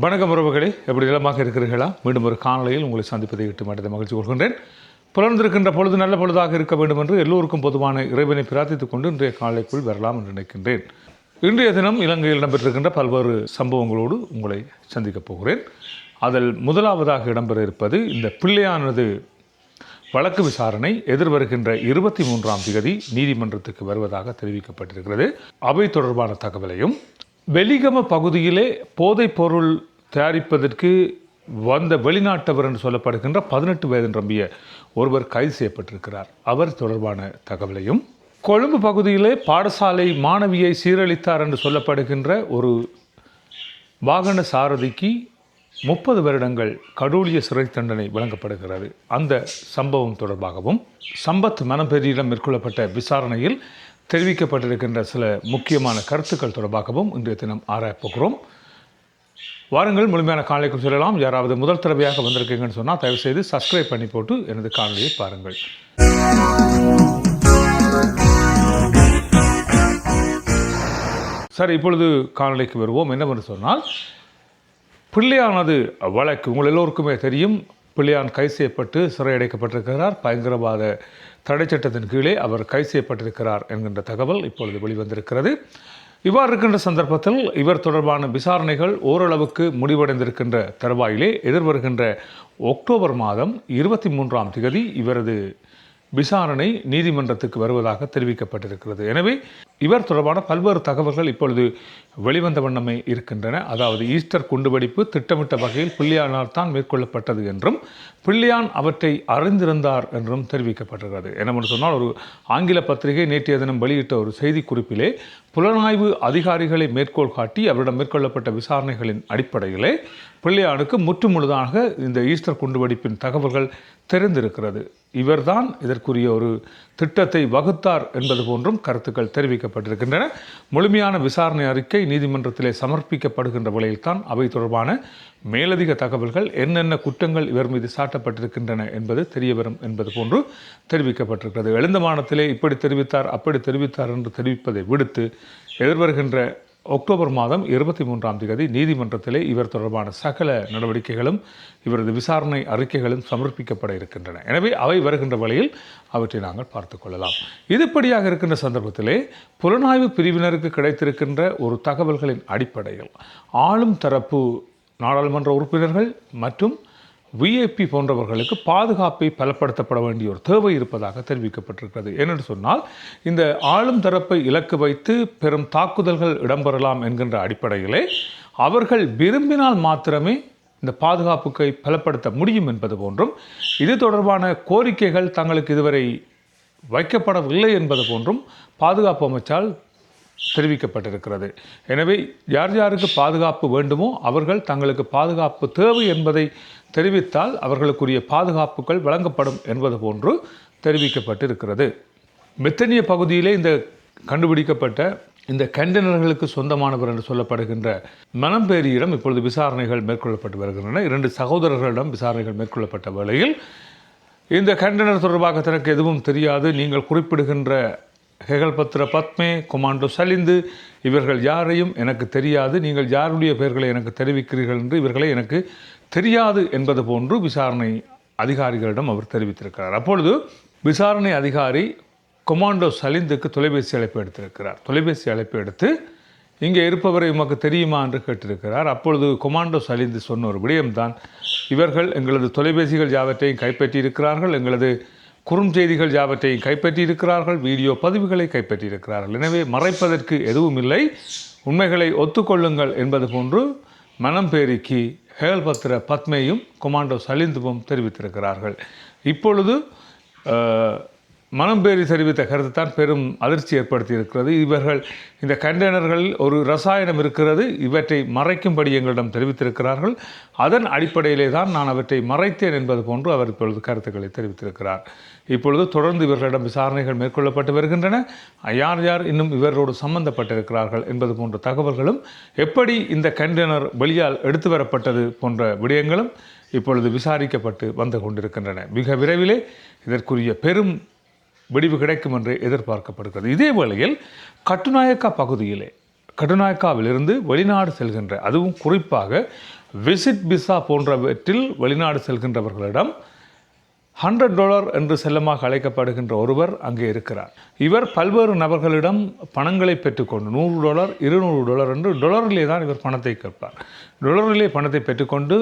வணக்கம் உறவுகளே எப்படி நிலமாக இருக்கிறீர்களா? மீண்டும் ஒரு காணொலியில் உங்களை சந்திப்பதை இட்டு மாட்டதை மகிழ்ச்சி கொள்கின்றேன். புலர்ந்திருக்கின்ற பொழுது நல்ல பொழுதாக இருக்க வேண்டும் என்று எல்லோருக்கும் பொதுவான இறைவனை பிரார்த்தித்துக் கொண்டு இன்றைய காலைக்குள் வரலாம் என்று நினைக்கின்றேன். இன்றைய தினம் இலங்கையில் இடம்பெற்றிருக்கின்ற பல்வேறு சம்பவங்களோடு உங்களை சந்திக்கப் போகிறேன். அதில் முதலாவதாக இடம்பெற இருப்பது இந்த பிள்ளையானது வழக்கு விசாரணை எதிர்வருகின்ற இருபத்தி மூன்றாம் தேதி நீதிமன்றத்துக்கு வருவதாக தெரிவிக்கப்பட்டிருக்கிறது. அவை தொடர்பான தகவலையும் வெலிகம பகுதியிலே போதைப் பொருள் தயாரிப்பதற்கு வந்த வெளிநாட்டவர் என்று சொல்லப்படுகின்ற பதினெட்டு வயது நிரம்பிய ஒருவர் கைது செய்யப்பட்டிருக்கிறார். அவர் தொடர்பான தகவலையும் கொழும்பு பகுதியிலே பாடசாலை மாணவியை சீரழித்தார் என்று சொல்லப்படுகின்ற ஒரு வாகன சாரதிக்கு முப்பது வருடங்கள் கடூழிய சிறை தண்டனை வழங்கப்படுகிறது. அந்த சம்பவம் தொடர்பாகவும் சம்பத் மனப்பெரியிடம் மேற்கொள்ளப்பட்ட விசாரணையில் தெரிவிக்கப்பட்டிருக்கின்ற சில முக்கியமான கருத்துக்கள் தொடர்பாகவும் இன்றைய தினம் ஆராயப்போகிறோம் போகிறோம். வாருங்கள் முழுமையான காணொலிக்கு சொல்லலாம். யாராவது முதல் தடவையாக வந்திருக்கீங்கன்னு சொன்னால் தயவுசெய்து சப்ஸ்கிரைப் பண்ணி போட்டு எனது காணொலியை பாருங்கள். சார் இப்பொழுது காணொலிக்கு வருவோம். என்னவென்று சொன்னால் பிள்ளையானது வழக்கு உங்கள் எல்லோருக்குமே தெரியும். பிள்ளையான் கை செய்யப்பட்டு சிறையடைக்கப்பட்டிருக்கிறார். பயங்கரவாத தடை சட்டத்தின் கீழே அவர் கை செய்யப்பட்டிருக்கிறார் என்கின்ற தகவல் இப்பொழுது வெளிவந்திருக்கிறது. இவ்வாறு இருக்கின்ற சந்தர்ப்பத்தில் இவர் தொடர்பான விசாரணைகள் ஓரளவுக்கு முடிவடைந்திருக்கின்ற தருவாயிலே எதிர்வருகின்ற அக்டோபர் மாதம் இருபத்தி மூன்றாம் தேதி இவரது விசாரணை நீதிமன்றத்துக்கு வருவதாக தெரிவிக்கப்பட்டிருக்கிறது. எனவே இவர் தொடர்பான பல்வேறு தகவல்கள் இப்பொழுது வெளிவந்த வண்ணமே இருக்கின்றன. அதாவது ஈஸ்டர் குண்டுவெடிப்பு திட்டமிட்ட வகையில் பிள்ளையானால் தான் மேற்கொள்ளப்பட்டது என்றும் பிள்ளையான் அவற்றை அறிந்திருந்தார் என்றும் தெரிவிக்கப்பட்டிருக்கிறது. என்னவென்று சொன்னால் ஒரு ஆங்கில பத்திரிகை நேற்றைய தினம் வெளியிட்ட ஒரு செய்தி குறிப்பிலே புலனாய்வு அதிகாரிகளை மேற்கோள் காட்டி அவரிடம் மேற்கொள்ளப்பட்ட விசாரணைகளின் அடிப்படையிலே பிள்ளையானுக்கு முற்றுமுழுதாக இந்த ஈஸ்டர் குண்டுவெடிப்பின் தகவல்கள் தெரிந்திருக்கிறது. இவர்தான் இதற்குரிய ஒரு திட்டத்தை வகுத்தார் என்பது போன்றும் கருத்துக்கள் தெரிவிக்க வைக்கப்பட்டிருக்கின்றன முழுமையான விசாரணை அறிக்கை நீதிமன்றத்திலே சமர்ப்பிக்கப்படுகின்ற வேளையில்தான் அவை தொடர்பான மேலதிக தகவல்கள் என்னென்ன குற்றங்கள் இவர் மீது சாட்டப்பட்டிருக்கின்றன என்பது தெரியவரும் என்பது போன்று தெரிவிக்கப்பட்டிருக்கிறது. எழுந்தமானத்திலே இப்படி தெரிவித்தார் அப்படி தெரிவித்தார் என்று தெரிவிப்பதை விடுத்து எதிர்வருகின்ற அக்டோபர் மாதம் இருபத்தி மூன்றாம் தேதி நீதிமன்றத்திலே இவர் தொடர்பான சகல நடவடிக்கைகளும் இவரது விசாரணை அறிக்கைகளும் சமர்ப்பிக்கப்பட இருக்கின்றன. எனவே அவை வருகின்ற வழியில் அவற்றை நாங்கள் பார்த்து கொள்ளலாம். இதுபடியாக இருக்கின்ற சந்தர்ப்பத்திலே புலனாய்வு பிரிவினருக்கு கிடைத்திருக்கின்ற ஒரு தகவல்களின் அடிப்படையில் ஆளும் தரப்பு நாடாளுமன்ற உறுப்பினர்கள் மற்றும் விஐபி போன்றவர்களுக்கு பாதுகாப்பை பலப்படுத்தப்பட வேண்டிய ஒரு தேவை இருப்பதாக தெரிவிக்கப்பட்டிருக்கிறது. ஏனென்று சொன்னால் இந்த ஆளும் தரப்பை இலக்கு வைத்து பெரும் தாக்குதல்கள் இடம்பெறலாம் என்கின்ற அடிப்படையிலே அவர்கள் விரும்பினால் மாத்திரமே இந்த பாதுகாப்புக்கை பலப்படுத்த முடியும் என்பது போன்றும் இது தொடர்பான கோரிக்கைகள் தங்களுக்கு இதுவரை வைக்கப்படவில்லை என்பது போன்றும் பாதுகாப்பு அமைச்சால் தெரிவிக்கப்பட்டிருக்கிறது. எனவே யார் யாருக்கு பாதுகாப்பு வேண்டுமோ அவர்கள் தங்களுக்கு பாதுகாப்பு தேவை என்பதை தெரிவித்தால் அவர்களுக்குரிய பாதுகாப்புகள் வழங்கப்படும் என்பது போன்று தெரிவிக்கப்பட்டிருக்கிறது. மெத்தனிய பகுதியிலே இந்த கண்டுபிடிக்கப்பட்ட இந்த கண்டனர்களுக்கு சொந்தமானவர் என்று சொல்லப்படுகின்ற மனம்பேரியிடம் இப்பொழுது விசாரணைகள் மேற்கொள்ளப்பட்டு வருகின்றன. இரண்டு சகோதரர்களிடம் விசாரணைகள் மேற்கொள்ளப்பட்ட வேளையில் இந்த கண்டனர் தொடர்பாக தனக்கு எதுவும் தெரியாது. நீங்கள் குறிப்பிடுகின்ற ஹெகல்பத்ர பத்மே கொமாண்டோ சலிந்து இவர்கள் யாரையும் எனக்கு தெரியாது நீங்கள் யாருடைய பெயர்களை எனக்கு தெரிவிக்கிறீர்கள் என்று இவர்களை எனக்கு தெரியாது என்பது போன்று விசாரணை அதிகாரிகளிடம் அவர் தெரிவித்திருக்கிறார். அப்பொழுது விசாரணை அதிகாரி கொமாண்டோ சலிந்துக்கு தொலைபேசி அழைப்பு எடுத்திருக்கிறார். தொலைபேசி அழைப்பு எடுத்து இங்கே இருப்பவரை உமக்கு தெரியுமா? என்று கேட்டிருக்கிறார். அப்பொழுது கொமாண்டோ சலிந்து சொன்ன ஒரு விடயம்தான் இவர்கள் எங்களது தொலைபேசிகள் யாவற்றையும் கைப்பற்றியிருக்கிறார்கள் எங்களது குறுஞ்செய்திகள் யாவற்றையும் கைப்பற்றியிருக்கிறார்கள் வீடியோ பதிவுகளை கைப்பற்றியிருக்கிறார்கள். எனவே மறைப்பதற்கு எதுவும் இல்லை உண்மைகளை ஒத்துக்கொள்ளுங்கள் என்பது போன்று மனம் பேரிக்கு ஹேல்பத்திர பத்மேயும் கொமாண்டோ சலிந்துவும் தெரிவித்திருக்கிறார்கள். இப்பொழுது மனம் பேரி தெரிவித்த கருத்து தான் பெரும் அதிர்ச்சி ஏற்படுத்தியிருக்கிறது. இவர்கள் இந்த கண்டெய்னர்களில் ஒரு ரசாயனம் இருக்கிறது இவற்றை மறைக்கும்படி எங்களிடம் தெரிவித்திருக்கிறார்கள். அதன் அடிப்படையிலே தான் நான் அவற்றை மறைத்தேன் என்பது போன்று அவர் இப்பொழுது கருத்துக்களை தெரிவித்திருக்கிறார். இப்பொழுது தொடர்ந்து இவர்களிடம் விசாரணைகள் மேற்கொள்ளப்பட்டு வருகின்றன. யார் யார் இன்னும் இவரோடு சம்பந்தப்பட்டிருக்கிறார்கள் என்பது போன்ற தகவல்களும் எப்படி இந்த கண்டெய்னர் வெளியால் எடுத்து வரப்பட்டது போன்ற விடயங்களும் இப்பொழுது விசாரிக்கப்பட்டு வந்து கொண்டிருக்கின்றன. மிக விரைவிலே இதற்குரிய பெரும் விடிவு கிடைக்கும் என்று எதிர்பார்க்கப்படுகிறது. இதே வேளையில் கட்டுநாயக்கா பகுதியிலே கட்டுநாயக்காவிலிருந்து வெளிநாடு செல்கின்ற அதுவும் குறிப்பாக விசிட் விசா போன்றவற்றில் வெளிநாடு செல்கின்றவர்களிடம் ஹண்ட்ரட் டாலர் என்று செல்லமாக அழைக்கப்படுகின்ற ஒருவர் அங்கே இருக்கிறார். இவர் பல்வேறு நபர்களிடம் பணங்களை பெற்றுக்கொண்டு நூறு டாலர் இருநூறு டாலர் என்று டொலரிலே தான் இவர் பணத்தை கேட்பார். டொலரிலே பணத்தை பெற்றுக்கொண்டு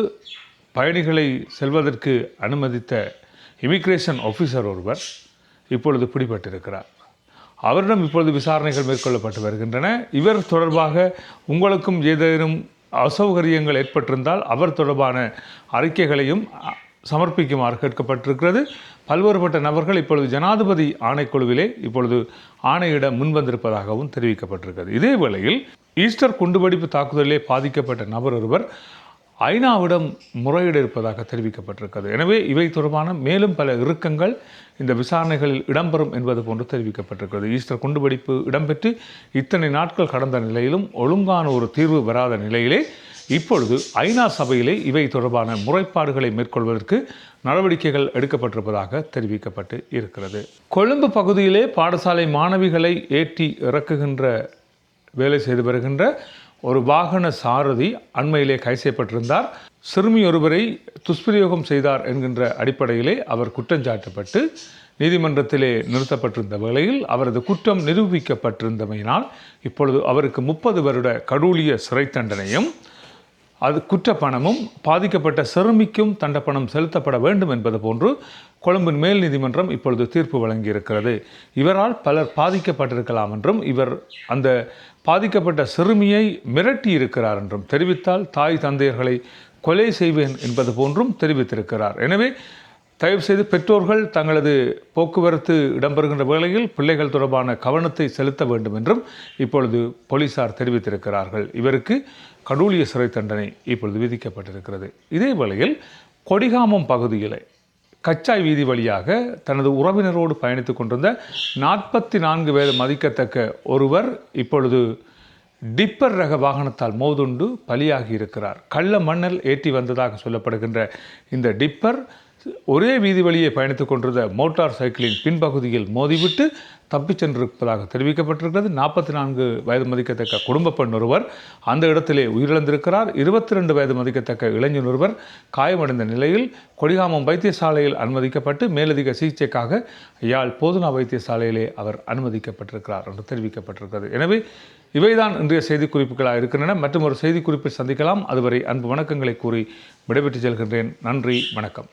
பயணிகளை செல்வதற்கு அனுமதித்த இமிக்ரேஷன் ஆஃபீஸர் ஒருவர் இப்பொழுது பிடிபட்டிருக்கிறார். அவரிடம் இப்பொழுது விசாரணைகள் மேற்கொள்ளப்பட்டு வருகின்றன. இவர் தொடர்பாக உங்களுக்கும் ஏதேனும் அசௌகரியங்கள் ஏற்பட்டிருந்தால் அவர் தொடர்பான அறிக்கைகளையும் சமர்ப்பிக்குமாறு கேட்கப்பட்டிருக்கிறது. பல்வேறுபட்ட நபர்கள் இப்பொழுது ஜனாதிபதி ஆணைக்குழுவிலே இப்பொழுது ஆணையிட முன்வந்திருப்பதாகவும் தெரிவிக்கப்பட்டிருக்கிறது. இதே வேளையில் ஈஸ்டர் குண்டுவெடிப்பு தாக்குதலிலே பாதிக்கப்பட்ட நபர் ஒருவர் ஐநாவிடம் முறையீடு இருப்பதாக தெரிவிக்கப்பட்டிருக்கிறது. எனவே இவை தொடர்பான மேலும் பல இறுக்கங்கள் இந்த விசாரணைகளில் இடம்பெறும் என்பது போன்று தெரிவிக்கப்பட்டிருக்கிறது. ஈஸ்டர் குண்டுவெடிப்பு இடம்பெற்று இத்தனை நாட்கள் கடந்த நிலையிலும் ஒழுங்கான ஒரு தீர்வு வராத நிலையிலே இப்பொழுது ஐநா சபையிலே இவை தொடர்பான முறைப்பாடுகளை மேற்கொள்வதற்கு நடவடிக்கைகள் எடுக்கப்பட்டிருப்பதாக தெரிவிக்கப்பட்டு இருக்கிறது. கொழும்பு பகுதியிலே பாடசாலை மாணவிகளை ஏற்றி இறக்குகின்ற வேலை செய்து வருகின்ற ஒரு வாகன சாரதி அண்மையிலே கை செய்யப்பட்டிருந்தார். சிறுமி ஒருவரை துஷ்பிரயோகம் செய்தார் என்கின்ற அடிப்படையிலே அவர் குற்றஞ்சாட்டப்பட்டு நீதிமன்றத்திலே நிறுத்தப்பட்டிருந்த வேளையில் அவரது குற்றம் நிரூபிக்கப்பட்டிருந்தமையினால் இப்பொழுது அவருக்கு முப்பது வருட கடூழிய சிறை தண்டனையும் அது குற்றப்பணமும் பாதிக்கப்பட்ட சிறுமிக்கும் தண்டப்பணம் செலுத்தப்பட வேண்டும் என்பது போன்று கொழும்பின் மேல் நீதிமன்றம் இப்பொழுது தீர்ப்பு வழங்கியிருக்கிறது. இவரால் பலர் பாதிக்கப்பட்டிருக்கலாம் என்றும் இவர் அந்த பாதிக்கப்பட்ட சிறுமியை மிரட்டி இருக்கிறார் என்றும் தெரிவித்தால் தாய் தந்தையர்களை கொலை செய்வேன் என்பது போன்றும் தெரிவித்திருக்கிறார். எனவே தயவு செய்து பெற்றோர்கள் தங்களது போக்குவரத்து இடம்பெறுகின்ற வேளையில் பிள்ளைகள் தொடர்பான கவனத்தை செலுத்த வேண்டும் என்றும் இப்பொழுது போலீசார் தெரிவித்திருக்கிறார்கள். இவருக்கு கடூழிய சிறை தண்டனை இப்பொழுது விதிக்கப்பட்டிருக்கிறது. இதே வேளையில் கொடிகாமம் பகுதியில் கச்சாய் வீதி வழியாக தனது உறவினரோடு பயணித்துக் கொண்டிருந்த நாற்பத்தி நான்கு பேர் மதிக்கத்தக்க ஒருவர் இப்பொழுது டிப்பர் ரக வாகனத்தால் மோதுண்டு பலியாகி இருக்கிறார். கள்ள மண்ணல் ஏற்றி வந்ததாக சொல்லப்படுகின்ற இந்த டிப்பர் ஒரே வீதி வழியே பயணித்துக் கொண்டிருந்த மோட்டார் சைக்கிளின் பின்பகுதியில் மோதிவிட்டு தப்பிச் சென்றிருப்பதாக தெரிவிக்கப்பட்டிருக்கிறது. நாற்பத்தி நான்கு வயது மதிக்கத்தக்க குடும்ப பெண் ஒருவர் அந்த இடத்திலே உயிரிழந்திருக்கிறார். இருபத்தி ரெண்டு வயது மதிக்கத்தக்க இளைஞன் ஒருவர் காயமடைந்த நிலையில் கொடிகாமம் வைத்தியசாலையில் அனுமதிக்கப்பட்டு மேலதிக சிகிச்சைக்காக யாழ் போதுனா வைத்தியசாலையிலே அவர் அனுமதிக்கப்பட்டிருக்கிறார் என்று தெரிவிக்கப்பட்டிருக்கிறது. எனவே இவைதான் இன்றைய செய்திக்குறிப்புகளாக இருக்கின்றன. மற்றும் ஒரு செய்திக்குறிப்பில் சந்திக்கலாம். அதுவரை அன்பு வணக்கங்களை கூறி விடைபெற்று செல்கின்றேன். நன்றி வணக்கம்.